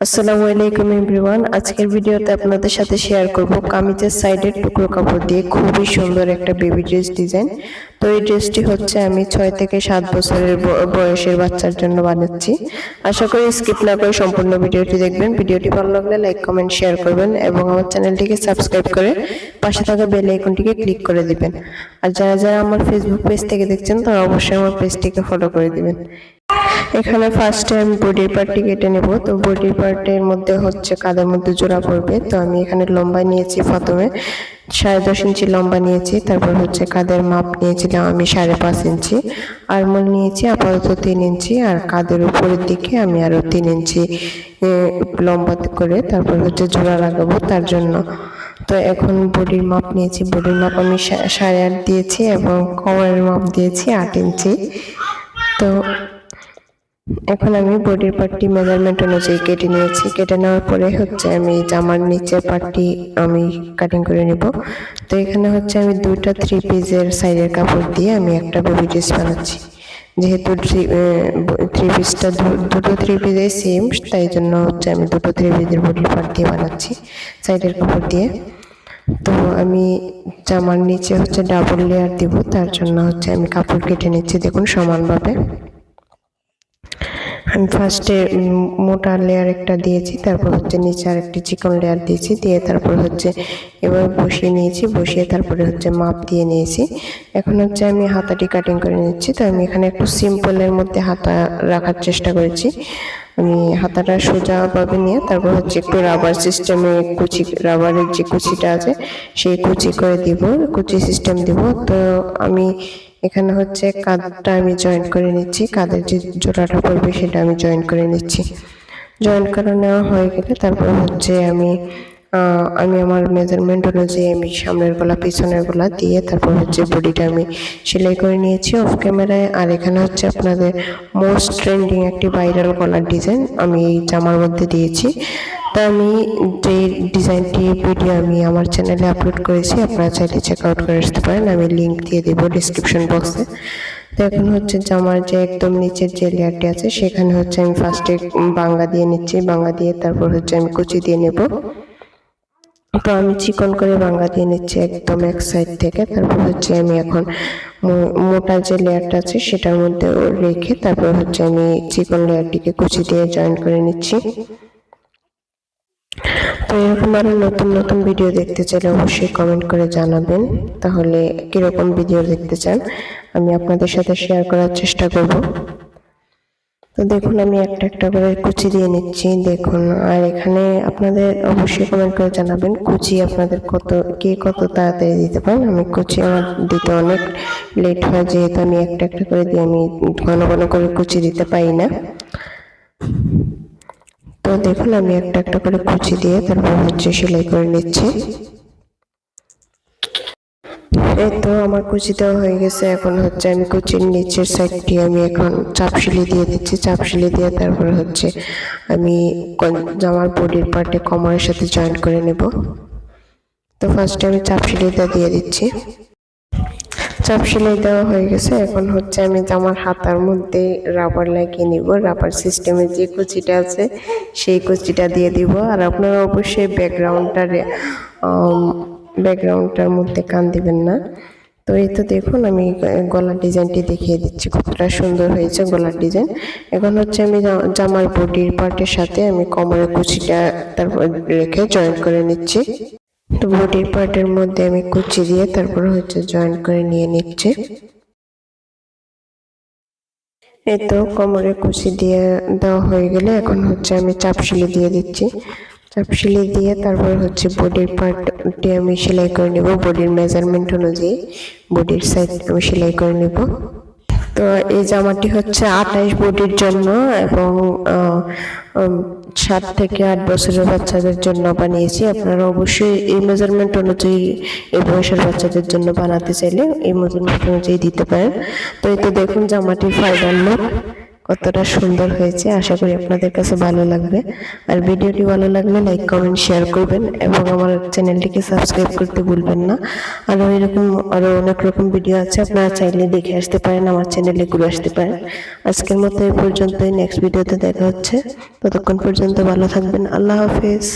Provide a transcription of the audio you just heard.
আসসালামু আলাইকুম এভরিওয়ান। আজকের ভিডিওতে আপনাদের সাথে শেয়ার করব কামিজের সাইডের টুকরো কাপড় দিয়ে খুবই সুন্দর একটা বেবি ড্রেস ডিজাইন তো এই ড্রেসটি হচ্ছে আমি ছয় থেকে সাত বছরের বয়সের বাচ্চার জন্য বানাচ্ছি। আশা করি স্কিপ না করে সম্পূর্ণ ভিডিওটি দেখবেন। ভিডিওটি ভালো লাগলে লাইক কমেন্ট শেয়ার করবেন এবং আমার চ্যানেলটিকে সাবস্ক্রাইব করে পাশে থাকা বেল আইকনটিকে ক্লিক করে দিবেন। আর যারা যারা আমার ফেসবুক পেজ থেকে দেখছেন, তারা অবশ্যই আমার পেজটিকে ফলো করে দিবেন। এখানে ফার্স্টে আমি বডির পার্টটি কেটে নেব। তো বডির পার্টের মধ্যে হচ্ছে কাদের মধ্যে জোড়া পড়বে। তো আমি এখানে লম্বা নিয়েছি প্রথমে। সাড়ে দশ ইঞ্চি লম্বা নিয়েছি, তারপর হচ্ছে কাদের মাপ নিয়েছিলাম আমি সাড়ে পাঁচ ইঞ্চি। আরমোল নিয়েছি, আপাতত তিন ইঞ্চি, আর কাদের উপরের দিকে আমি আরও তিন ইঞ্চি লম্বা করে তারপর হচ্ছে জোড়া লাগাবো তার জন্য। তো এখন বডির মাপ নিয়েছি, বডির মাপ আমি সাড়ে আট দিয়েছি এবং কোমরের মাপ দিয়েছি আট ইঞ্চি। তো এখন আমি বডির পার্টটি মেজারমেন্ট অনুযায়ী কেটে নিয়েছি। কেটে নেওয়ার পরে হচ্ছে আমি জামার নিচের পার্টটি আমি কাটিং করে নিব। তো এখানে হচ্ছে আমি দুইটা থ্রি পিসের সাইডের কাপড় দিয়ে আমি একটা বেবি ড্রেস বানাচ্ছি। যেহেতু থ্রি পিসটা দুটো থ্রি পিসের সেম তাই জন্য হচ্ছে আমি দুটো থ্রি পিসের বডির পার্ট দিয়ে বানাচ্ছি সাইডের কাপড় দিয়ে। তো আমি জামার নিচে হচ্ছে ডাবল লেয়ার দিব, তার জন্য হচ্ছে আমি কাপড় কেটে নিচ্ছি, দেখুন সমানভাবে। আমি ফার্স্টে মোটা লেয়ার একটা দিয়েছি, তারপর হচ্ছে নিচে আর একটি চিকন লেয়ার দিয়েছি, দিয়ে তারপর হচ্ছে এবার বসিয়ে নিয়েছি, বসিয়ে তারপরে হচ্ছে মাপ দিয়ে নিয়েছি। এখন হচ্ছে আমি হাতাটি কাটিং করে নিচ্ছি, তো আমি এখানে একটু সিম্পলের মধ্যে হাতা রাখার চেষ্টা করেছি। আমি হাতাটা সোজাভাবে নিয়ে তারপর হচ্ছে একটু রাবার সিস্টেমে কুচি রাবারের যে কুচিটা আছে, সেই কুচি করে দিব, কুচি সিস্টেম দিব। তো আমি এখানে হচ্ছে কাঁধটা আমি জয়েন করে নিচ্ছি, কাঁধের যে জোড়াটা পড়বে সেটা আমি জয়েন করে নিচ্ছি। জয়েন করে নেওয়া হয়ে গেলে তারপর হচ্ছে আমি আমি আমার মেজারমেন্ট অনুযায়ী আমি সামনের গলা, পিছনের গলা দিয়ে তারপর হচ্ছে বডিটা আমি সেলাই করে নিয়েছি অফ ক্যামেরায় আর এখানে হচ্ছে আপনাদের মোস্ট ট্রেন্ডিং একটি ভাইরাল গলার ডিজাইন আমি এই জামার মধ্যে দিয়েছি। তা আমি যে ডিজাইনটি ভিডিও আমি আমার চ্যানেলে আপলোড করেছি, আপনারা চাইলে চেক আউট করে আসতে পারেন। আমি লিঙ্ক দিয়ে দেবো ডিসক্রিপশন বক্সে তো এখন হচ্ছে জামার যে একদম নিচের যে লেয়ারটি আছে, সেখানে হচ্ছে আমি ফার্স্টে বাঙ্গা দিয়ে নিচ্ছি। বাঙ্গা দিয়ে তারপর হচ্ছে আমি কুচি দিয়ে নেব। তো আমি চিকন করে বাঙ্গা দিয়ে নিচ্ছি একদম এক সাইড থেকে। তারপর হচ্ছে আমি এখন মোটা যে লেয়ারটা আছে সেটার মধ্যে রেখে তারপর হচ্ছে আমি চিকন লেয়ারটিকে কুচি দিয়ে জয়েন করে নিচ্ছি। তো এরকম আরও নতুন নতুন ভিডিও দেখতে চাইলে অবশ্যই কমেন্ট করে জানাবেন। তাহলে কীরকম ভিডিও দেখতে চান আমি আপনাদের সাথে শেয়ার করার চেষ্টা করব। তো দেখুন, আমি একটা একটা করে কুচি দিয়ে নিচ্ছি। দেখুন, আর এখানে আপনাদের অবশ্যই কমেন্ট করে জানাবেন কুচি আপনাদের কত, কে কত তাড়াতাড়ি দিতে পারেন। আমি কুচি আমার দিতে অনেক লেট হয়, যেহেতু আমি একটা একটা করে দিয়ে আমি ঘন ঘন করে কুচি দিতে পারি না। তো দেখুন, আমি একটা একটা করে কুচি দিয়ে তারপর হচ্ছে সেলাই করে নিচ্ছি। এই তো আমার কুচি দেওয়া হয়ে গেছে, এখন হচ্ছে আমি কুচির নিচের সাইডটি আমি এখন চাপশিলি দিয়ে দিচ্ছি, চাপশিলি দিয়ে তারপর হচ্ছে আমি জামার বডির পার্টে কমরের সাথে জয়েন করে নেব। তো ফার্স্টে আমি চাপশিলিটা দিয়ে দিচ্ছি। চাপ সেলাই দেওয়া হয়ে গেছে, এখন হচ্ছে আমি জামার হাতার মধ্যে রাবার লাগিয়ে নিব রাবার সিস্টেমে যে কুচিটা আছে, সেই কুচিটা দিয়ে দিব। আর আপনারা অবশ্যই ব্যাকগ্রাউন্ডটার ব্যাকগ্রাউন্ডটার মধ্যে কান দিবেন না। তো এই তো দেখুন, আমি গলার ডিজাইনটি দেখিয়ে দিচ্ছি। কতটা সুন্দর হয়েছে গলার ডিজাইন। এখন হচ্ছে আমি জামার বডির পার্টের সাথে আমি কোমরের কুচিটা তারপর রেখে জয়েন করে নিচ্ছি। তো বডির পার্টের মধ্যে আমি কুচি দিয়ে তারপর হচ্ছে জয়েন করে নিয়ে নিচ্ছি। এই তো কোমরে কুচি দিয়ে দেওয়া হয়ে গেলে এখন হচ্ছে আমি চাপশিলি দিয়ে দিচ্ছি। চাপশিলি দিয়ে তারপর হচ্ছে বডির পার্টটি আমি সেলাই করে নেব। বডির মেজারমেন্ট অনুযায়ী বডির সাইড আমি সেলাই করে নেব। তো এই জামাটি হচ্ছে আঠাইশ বডির জন্য এবং সাত থেকে আট বছরের বাচ্চাদের জন্য বানিয়েছি। আপনারা অবশ্যই এই মেজারমেন্ট অনুযায়ী এই বয়সের বাচ্চাদের জন্য বানাতে চাইলে এই মেজারমেন্ট অনুযায়ী দিতে পারেন। তো এই তো দেখুন জামাটির ফাইবার লুক কতটা সুন্দর হয়েছে, আশা করি আপনাদের কাছে ভালো লাগবে। আর ভিডিওটি ভালো লাগলে লাইক, কমেন্ট, শেয়ার করবেন এবং আমার চ্যানেলটিকে সাবস্ক্রাইব করতে ভুলবেন না। আরও এরকম আরও অনেক রকম ভিডিও আছে, আপনারা চাইলে দেখে আসতে পারেন, আমার চ্যানেলে ঘুরে আসতে পারেন। আজকের মতো এই পর্যন্তই নেক্সট ভিডিওতে দেখা হচ্ছে। ততক্ষণ পর্যন্ত ভালো থাকবেন, আল্লাহ হাফেজ।